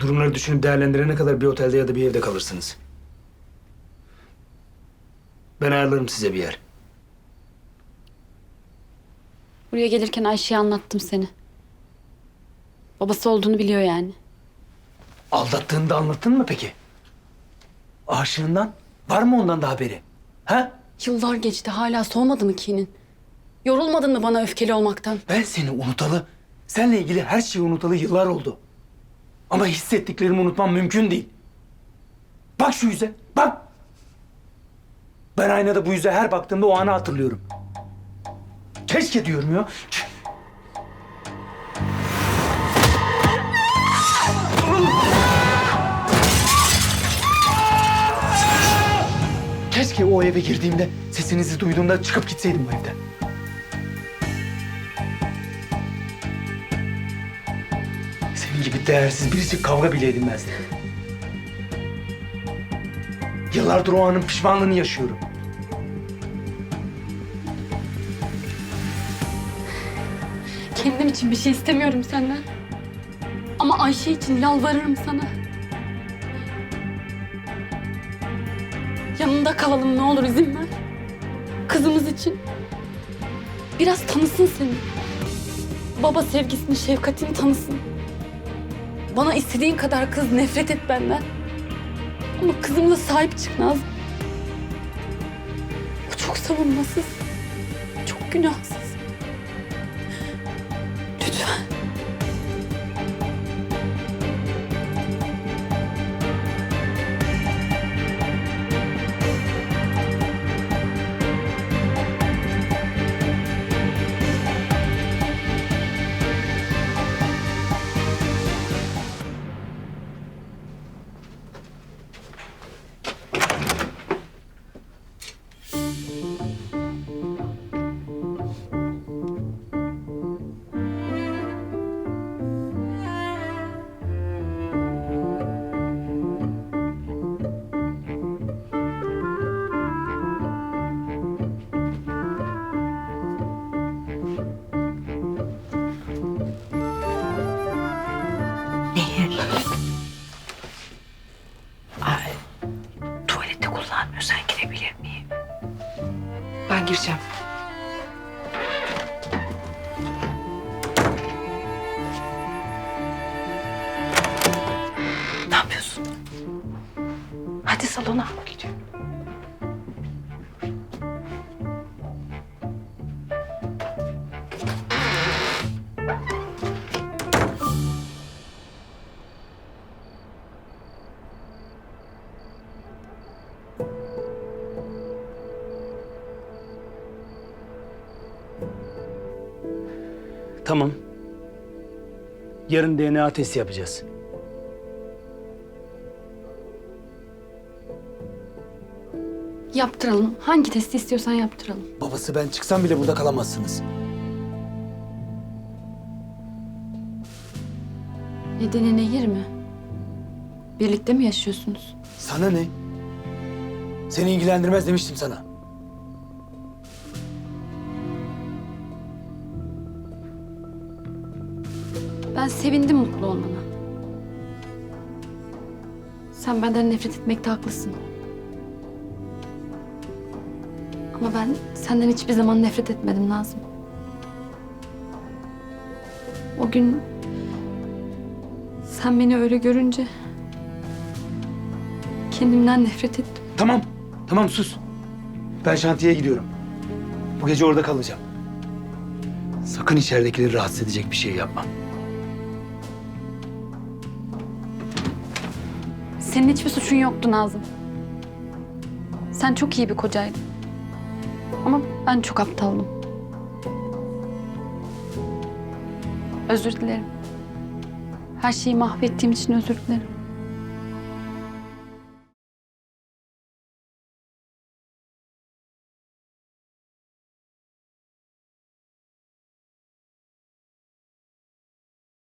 Durumları düşünüp değerlendirene kadar bir otelde ya da bir evde kalırsınız. Ben ayarlarım size bir yer. Buraya gelirken Ayşe'ye anlattım seni. Babası olduğunu biliyor yani. Aldattığını da anlattın mı peki? Aşığından var mı ondan da haberi? Ha? Yıllar geçti hala soğumadı mı kinin? Yorulmadın mı bana öfkeli olmaktan? Ben seni unutalı, seninle ilgili her şeyi unutalı yıllar oldu. Ama hissettiklerimi unutmam mümkün değil. Bak şu yüze, bak. Ben aynada bu yüze her baktığımda o anı hatırlıyorum. Keşke diyorum ya. Keşke o eve girdiğimde sesinizi duyduğumda çıkıp gitseydim bu evden. Gibi değersiz birisi kavga bile edinmezdi. Yıllardır o anın pişmanlığını yaşıyorum. Kendim için bir şey istemiyorum senden. Ama Ayşe için yalvarırım sana. Yanında kalalım ne olur izin ver. Kızımız için. Biraz tanısın seni. Baba sevgisini, şefkatini tanısın. Bana istediğin kadar kız nefret et benden. Ama kızımla sahip çık Nazlı. O çok savunmasız. Çok günahsız. Lütfen. Gireceğim. Ne yapıyorsun? Hadi salona. Gidiyorum. Tamam. Yarın DNA testi yapacağız. Yaptıralım. Hangi testi istiyorsan yaptıralım. Babası ben çıksam bile burada kalamazsınız. Nedeni nehir mi? Birlikte mi yaşıyorsunuz? Sana ne? Seni ilgilendirmez demiştim sana. Ben sevindim mutlu olmana. Sen benden nefret etmekte haklısın. Ama ben senden hiçbir zaman nefret etmedim Nazım. O gün sen beni öyle görünce kendimden nefret ettim. Tamam, tamam sus. Ben şantiyeye gidiyorum. Bu gece orada kalacağım. Sakın içeridekileri rahatsız edecek bir şey yapma. Senin hiçbir suçun yoktu Nazım. Sen çok iyi bir kocaydın. Ama ben çok aptaldım. Özür dilerim. Her şeyi mahvettiğim için özür dilerim.